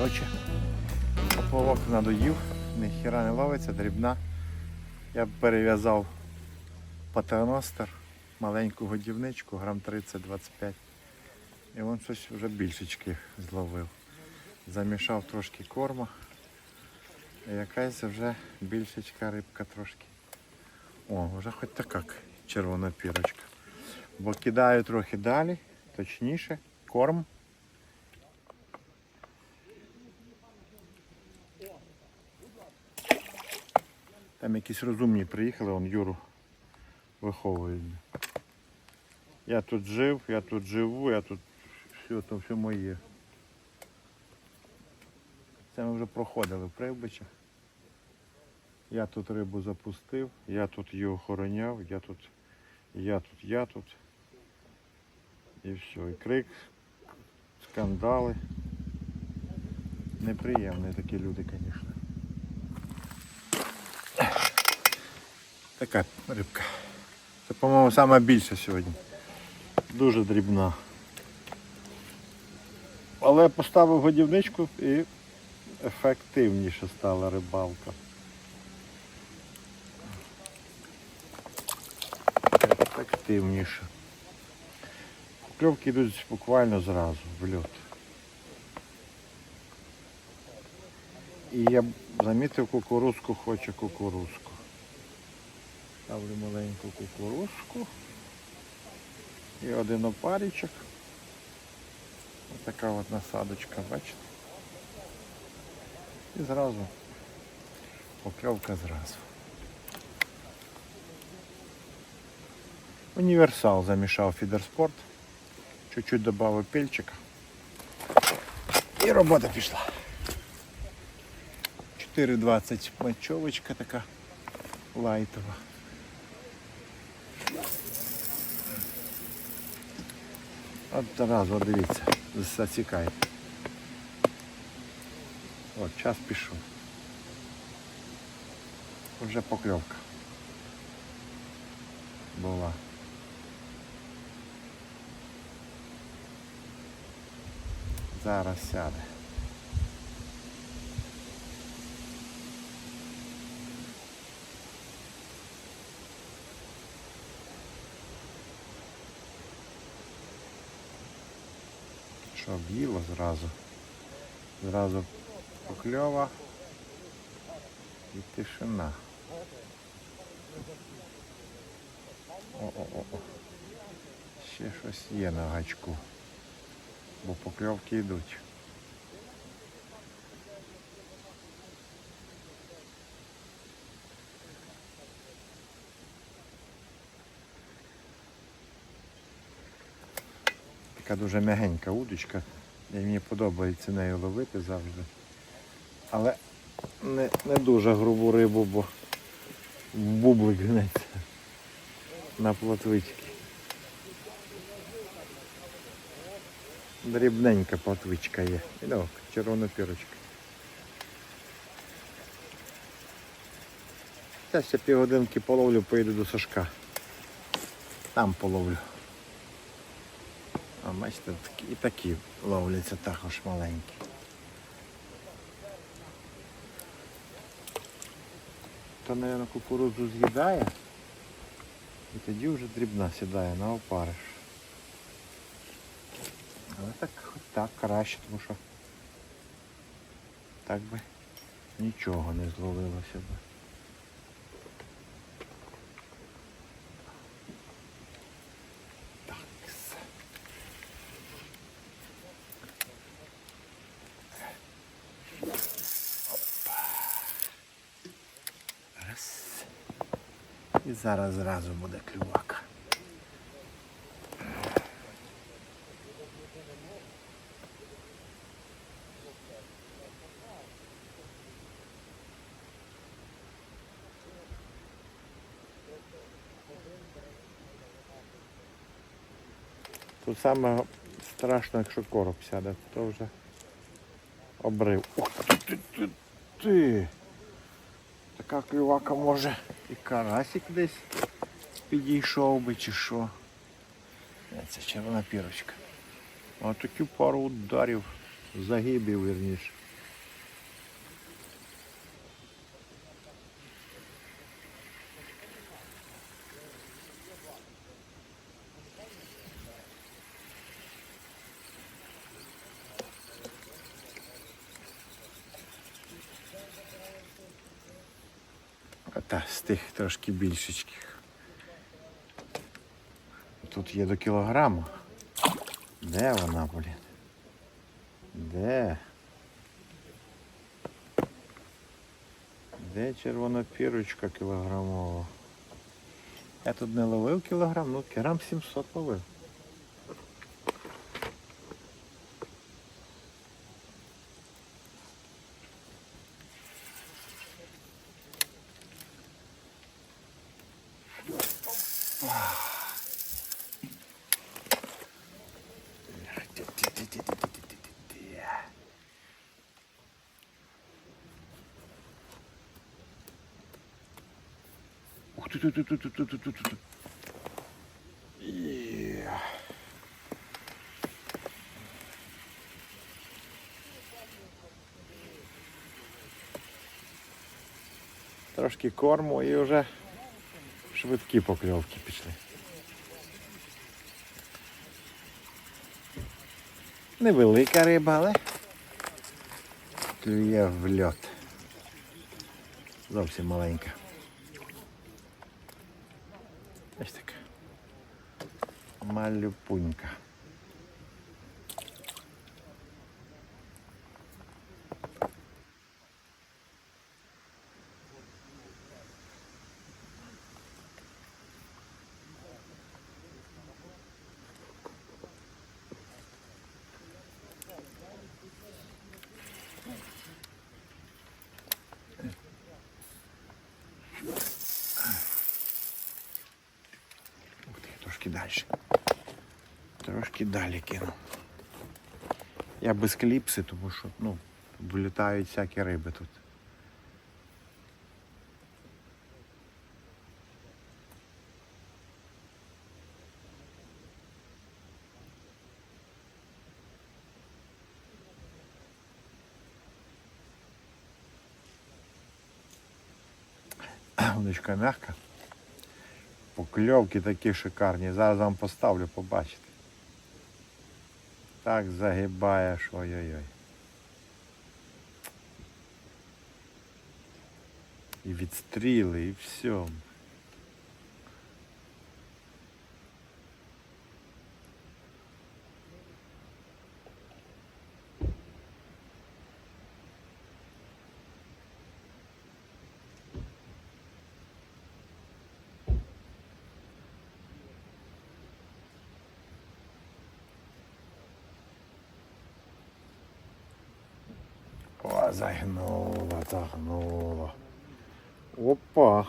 Коротше, поплавок надоїв, ніхіра не ловиться, дрібна. Я перев'язав патерностер, маленьку годівничку, грам 30-25. І він щось вже більшечки зловив. Замішав трошки корма. І якась вже більшечка рибка трошки. О, вже хоч така червона пірочка. Бо кидаю трохи далі, точніше, корм. Там якісь розумні приїхали, он Юру виховують. Я тут жив, я тут живу, я тут все, то все моє. Це ми вже проходили в Прибичах. Я тут рибу запустив, я тут її охороняв, я тут, я тут, я тут. І все. І крик, скандали. Неприємні такі люди, звісно. Така рибка. Це, по-моєму, сама більша сьогодні. Дуже дрібна. Але поставив годівничку і ефективніше стала рибалка. Ефективніше. Покльовки йдуть буквально зразу в льот. І я замітив кукурузку, хоче кукурузку. Ставлю маленьку кукурузку. І один опарічок. Ось така от насадочка, бачите? І зразу покльовка зразу. Універсал замішав фідерспорт. Чуть-чуть додав пельчика. І робота пішла. 4,20 мочовочка така лайтова. От одразу, от дивіться, засікайте. От, час пішов. Вже покльовка. Була. Зараз сяде. Що в'їло зразу. Зразу покльова і тишина. О-о-о. Ще щось є на гачку, бо покльовки йдуть. Така дуже м'ягенька удочка. І мені подобається нею ловити завжди. Але не, не дуже грубу рибу, бо бублик гнеться на плотвички. Дрібненька плотвичка є. І червона пірочка. Зараз ще півгодинки половлю, поїду до Сашка. Там половлю. А бачите, і такі ловляться також маленькі. То, мабуть, кукурудзу з'їдає. І тоді вже дрібна сідає на опариш. Але так, хоч так краще, тому що так би нічого не зловилося б. Зараз зразу буде клювака. Тут саме страшно, якщо короб сяде, то вже обрив. Ух ти, ти, ти. Така клювака може і карасик десь підійшов би чи що. Е, Це червона пірочка. А таку пару ударів, загибів, вірніше. Та, з тих трошки більшечких. Тут є до кілограма. Де вона, блін? Де? Де червонопірочка кілограмова? Я тут не ловив кілограм, ну кілограм 700 ловив. Трошки корму і вже швидкі покльовки пішли. Невелика риба, але клює в льот. Зовсім маленька. Ось така. Малюпунька. Ух ти, трошки далі. Трошки далі кину. Я без кліпси, тому що ну, вилітають всякі риби тут. М'яка. Покльовки такі шикарні. Зараз вам поставлю, побачите. Так загибаєш, ой-ой-ой. І відстріли, і все. О, загнуло, загнуло. Опа.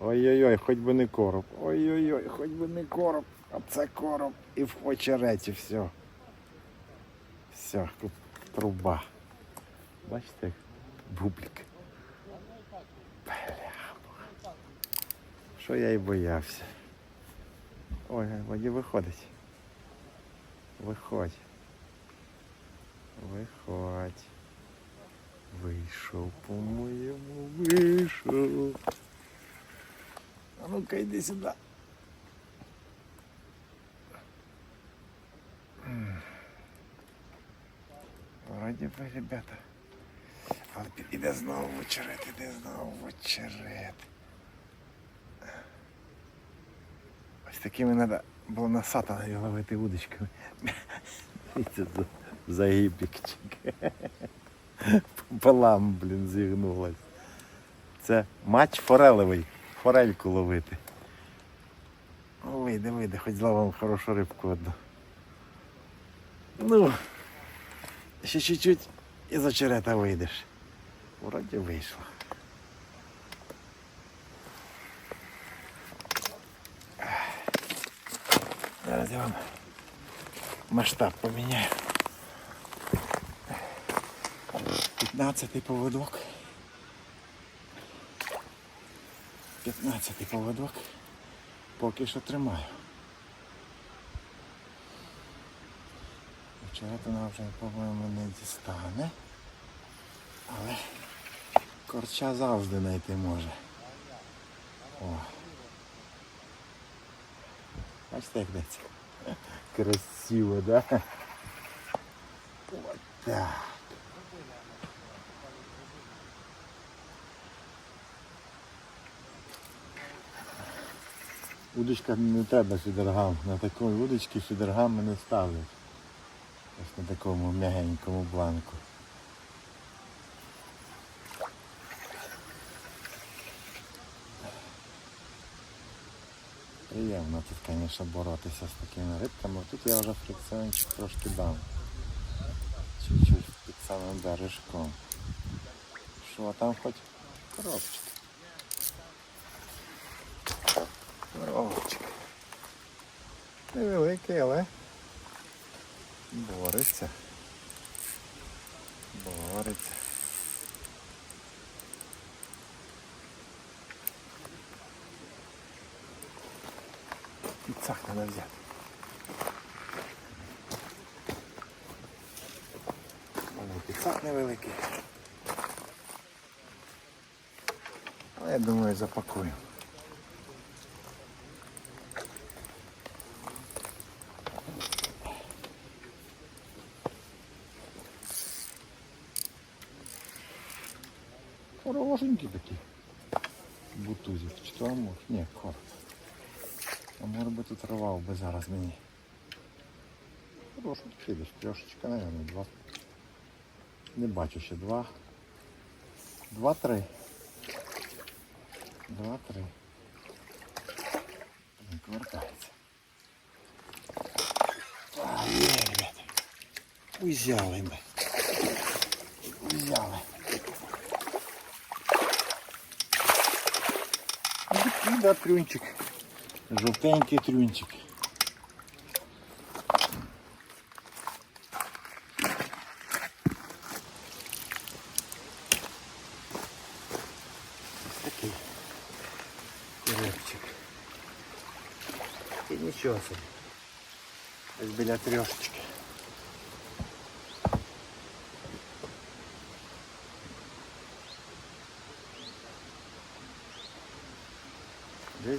Ой-ой-ой, хоч би не короб. Ой-ой-ой, хоч би не короб. А це короб і в очереті все. Все, тут труба. Бачите, бублик. Бля. Що я і боявся. Ой, воді виходить. Виходь. Виходь. Вийшов, по-моєму, вийшов. А ну-ка йди сюди. М. Вроді би, ребята. Але піде знову в очерет, іде знову в очерет. Ось такими треба було на сатана ловити удочками. І це за- загибікчик. Пополам, блін, зігнулась. Це матч форелевий. Форельку ловити. О, вийде, вийде, хоч зловимо хорошу рибку одну. Ну, ще чуть-чуть і з очерета вийдеш. Вроді вийшло. Зараз я вам масштаб поміняю. 15 поводок. 15 поводок. Поки що тримаю. Вчора вона вже, по-моєму, не дістане. Але корча завжди знайти може. О. Бачите, як десь? Красиво, да? От так. Удочка не треба фідергам. На такій удочці фідергами не ставлять. Ось на такому м'ягенькому бланку. Приємно тут, звісно, боротися з такими рибками. Тут я вже фрикціончик трошки дав. Чуть-чуть під самим бережком. Що там хоч коробчик. Коробчик. Невеликий, але бореться. Бореться. Підсак треба взяти. У невеликий. Але я думаю запакую. Хорошенький такий. Бутузик. Чи то амур? Ні, корт. А може би тут рвав би зараз мені. Хороший кидиш, трьошечка, наверное, два. Не бачу ще два. Два-три. Два-три. Не повертається. А, ребята. Узяли ми. Узяли. да, трюнчик. Жовтенький трюнчик. Ось такий курепчик. І нічого собі. Ось біля трьошечки.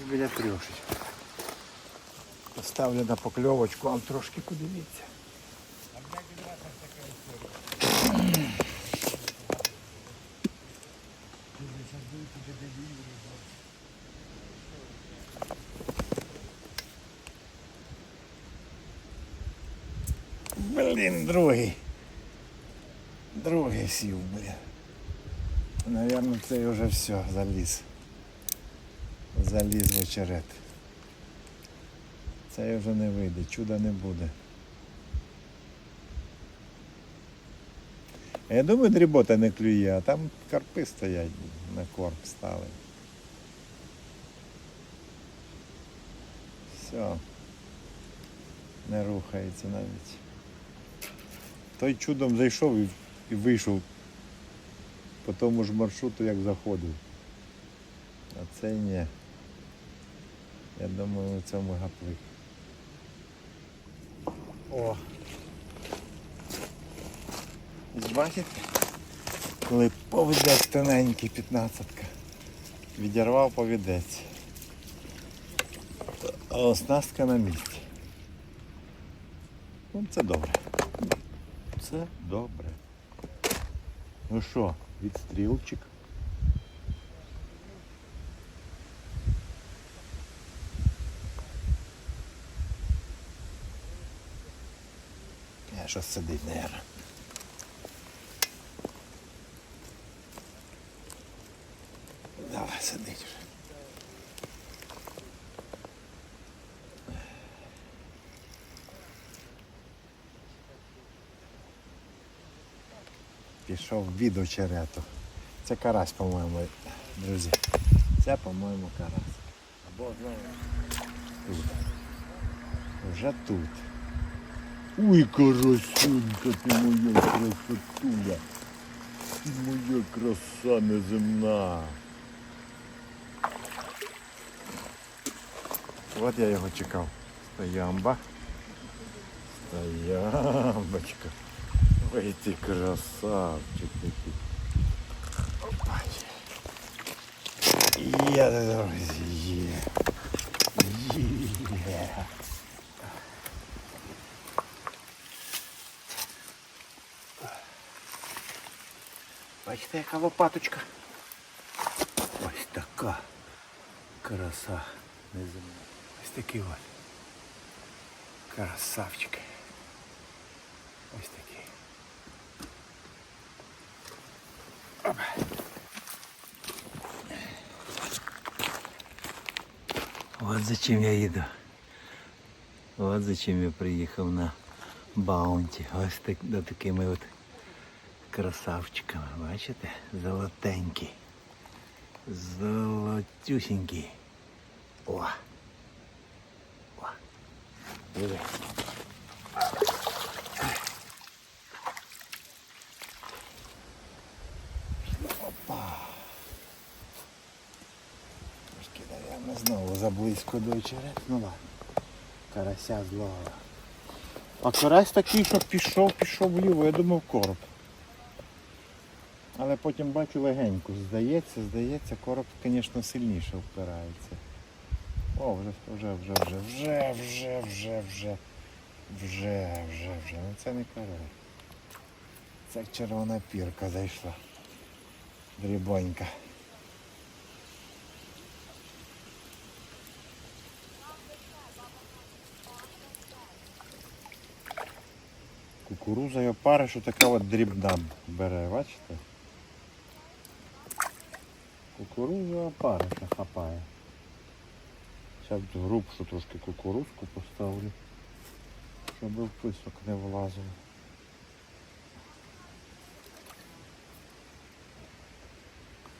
Біля трьошечки. Поставлю на покльовочку, вам трошки подивіться. Блін, другий. Другий сів, блін. Наверно, це вже все, заліз. Заліз в очерет. Це вже не вийде, чуда не буде. Я думаю, дрібота не клює, а там карпи стоять, на корм стали. Все. Не рухається навіть. Той чудом зайшов і, і вийшов по тому ж маршруту, як заходив. А цей ні. Я думаю, це гаплик. О! Бачите? Коли повідець тоненький, 15-ка. Відірвав повідець. Оснастка на місці. Ну, це добре. Це добре. Ну що, відстрілчик? Я щось сидить, наверное. Давай сидить вже. Пішов від очерету. Це карась, по-моєму, друзі. Це, по-моєму, карась. Або тут. Вже тут. Ой, карасюнька, ти моя красотуля. Ти моя краса неземна. От я його чекав. Стоямба. Стоямбочка. Ой, ти красавчик такий. Опа. Є, друзі, є. Є. Бачите, яка лопаточка. Ось така краса неземна. такі от. Красавчики. Ось такі. Вот зачем я їду. От зачем я приїхав на баунті. Ось так, до такими от красавчиками. Бачите? Золотенькі. Золотюсінькі. О. О. Диви. Трошки, наверное, знову заблизько до очерет. Ну ладно. Карася зловила. А карась такий, що пішов, пішов вліво, я думав короб. Але потім бачу легенько. Здається, здається, короб, звісно, сильніше впирається. О, вже, вже, вже, вже, вже, вже, вже, вже, вже, вже, вже. Ну це не короб. Це червона пірка зайшла. Дрібонька. Кукуруза і опаришу така от дрібна бере, бачите? Кукурузу опариша хапає. Зараз грубшу трошки кукурузку поставлю, щоб в писок не влазив.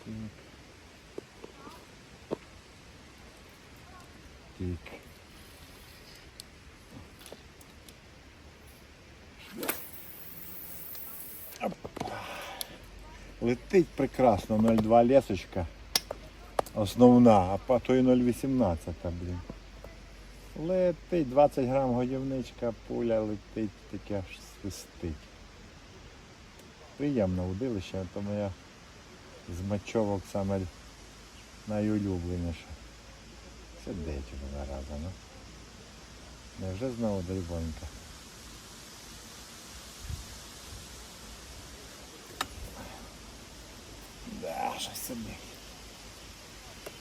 Так. Так. Летить прекрасно 0,2 лесочка. Основна, а по то і 0,18, блін. Летить 20 грам годівничка, пуля летить, таке аж свистить. Приємне удилище, то моя з мачовок саме найулюбленіша. Сидить вже наразі, ну. Невже знову дрібонька? Да, собі.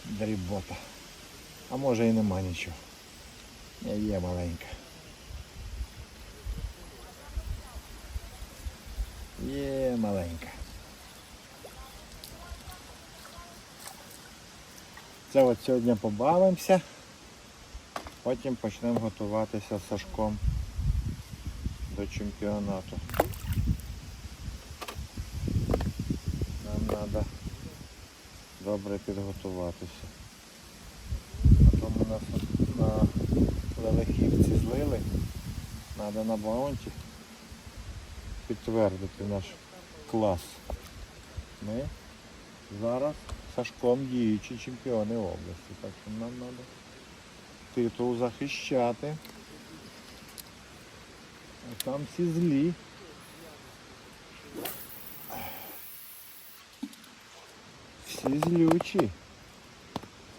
Дрібота. А може і нема нічого. Є маленька. Є маленька. Це от сьогодні побавимося. Потім почнемо готуватися з Сашком до чемпіонату. Нам треба добре підготуватися. Потім у нас на Лелехівці злили. Треба на баунті підтвердити наш клас. Ми зараз Сашком діючі чемпіони області. Так що нам треба титул захищати. А там всі злі. Всі злючі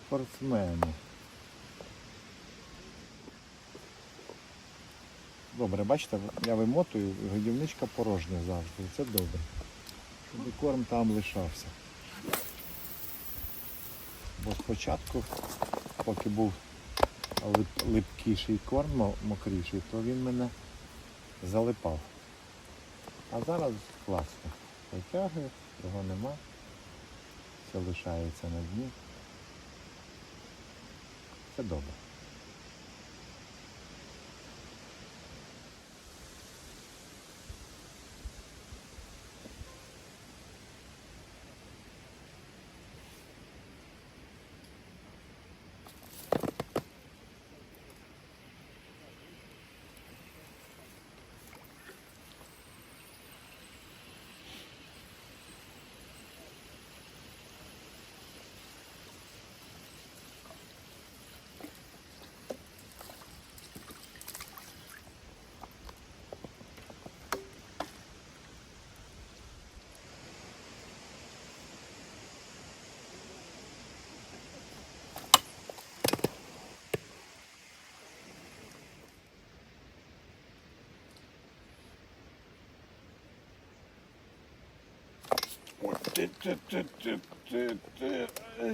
спортсмени. Добре, бачите, я вимотую, годівничка порожня завжди. Це добре. Щоб і корм там лишався. Бо спочатку, поки був липкіший корм, мокріший, то він мене залипав. А зараз класно. Витягує, його нема. Все лишається на дні. Це добре.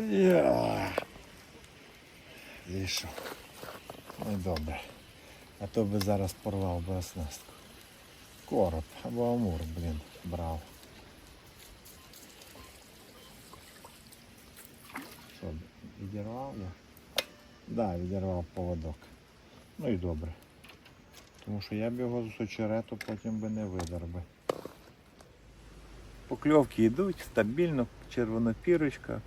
Я. Зійшов. Ну добре. А то би зараз порвав би оснастку. Короб або амур, блін, брав. Що, відірвав я? Так, да, відірвав поводок. Ну і добре. Тому що я б його з очерету потім би не видер би. Покльовки йдуть стабільно, червонопірочка.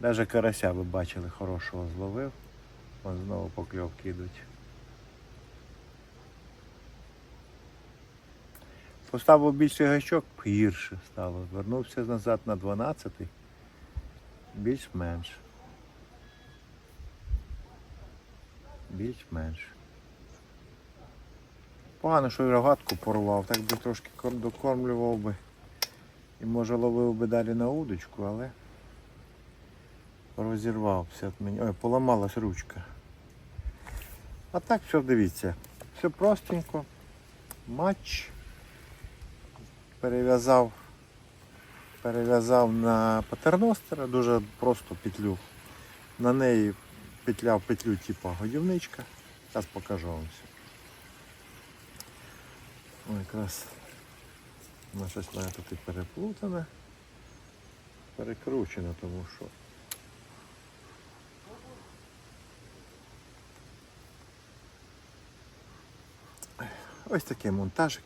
Навіть карася ви бачили, хорошого зловив. Ось знову покльовки йдуть. Поставив більший гачок, гірше стало. Вернувся назад на 12 більш-менш. Більш-менш. Погано, що і рогатку порвав, так би трошки докормлював би. І може ловив би далі на удочку, але розірвався від мені. Ой, поламалась ручка. А так все дивіться. Все простенько. Матч. Перев'язав. Перев'язав на патерностера, дуже просто петлю. На неї петляв петлю типу годівничка. Зараз покажу вам все. Ой, якраз вона щось в мене тут і переплутане. Перекручено, тому що. Ось такий монтажик.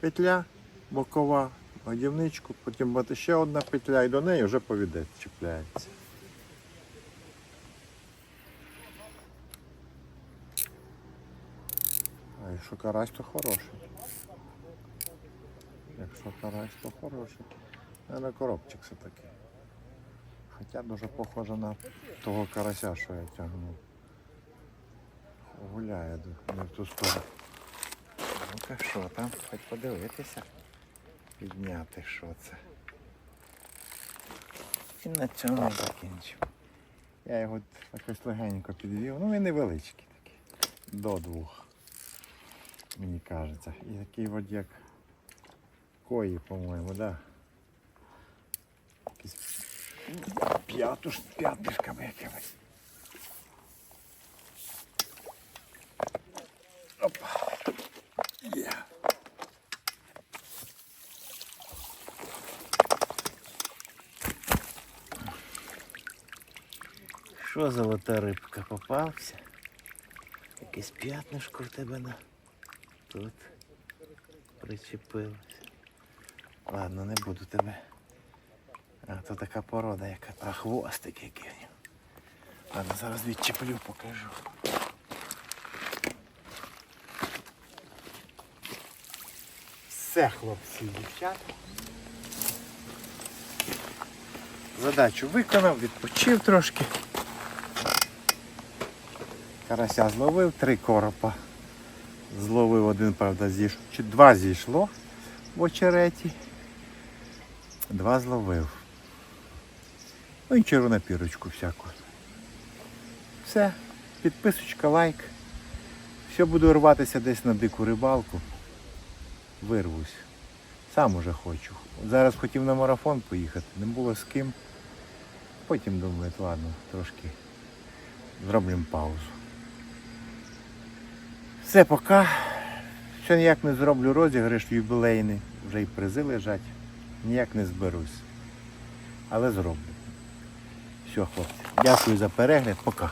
Петля бокова, годівничку, потім буде ще одна петля і до неї вже повідець чіпляється. Якщо карась, то хороший. Якщо карась, то хороший. А на коробчик все-таки. Хоча дуже похоже на того карася, що я тягнув. Гуляє не в ту сторону. Ну-ка що там? Хоч подивитися. Підняти що це. І на цьому закінчив. Я його якось легенько підвів. Ну він невеличкий такий. До двох. Мені кажеться. І такий от як кої, по-моєму, да. Якийсь п'ятуш, п'ятишками якимось. Опа. Що золота рибка попався? Якесь п'ятнишко в тебе на тут причепилося. Ладно, не буду тебе. А то така порода, яка а хвостик який. Ладно, зараз відчеплю, покажу. Все, хлопці дівчата. Задачу виконав, відпочив трошки. Карася зловив, три коропа. Зловив один, правда, зійшов. Чи два зійшло в очереті. Два зловив. Ну і червонопірочку всяку. Все. Підписочка, лайк. Все буду рватися десь на дику рибалку. Вирвусь. Сам уже хочу. Зараз хотів на марафон поїхати, не було з ким. Потім думаю, ладно, трошки зробимо паузу. Все, пока. Ще ніяк не зроблю розіграш юбілейний, вже і призи лежать. Ніяк не зберусь. Але зроблю. Все, хлопці. Дякую за перегляд. Пока.